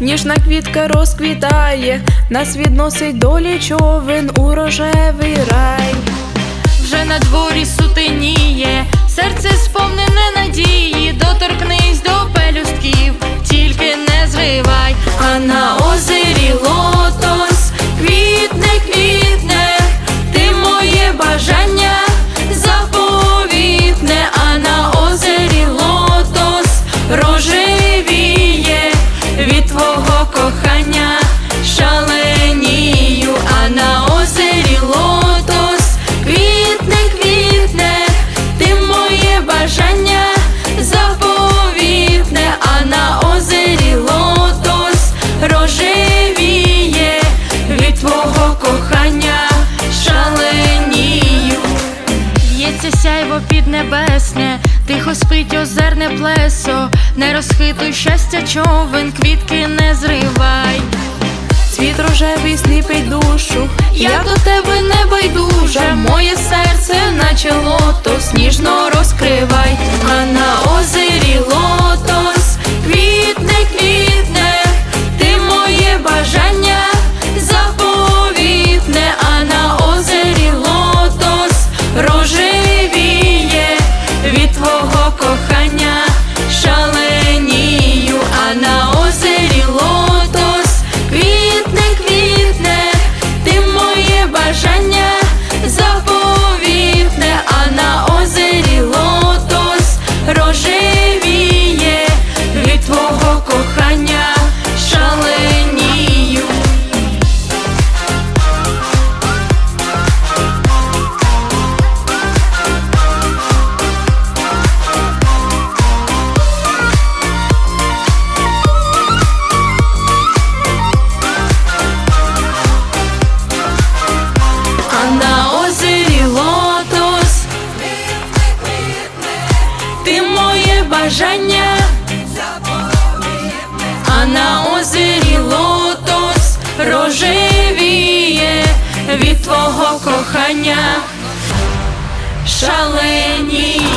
ніжна квітка розквітає, нас відносить долі човен у рожевий рай. Вже на дворі сутеніє, серце сповнене надії, Сяйво піднебесне, тихо спить озерне плесо, не розхитуй щастя човен, квітки не зривай. Цвіт рожевий сліпить душу, Я до тебе не байдужа, моє серце, наче лотос, ніжно бажання, а на озері лотос рожевіє від твого кохання шаленію.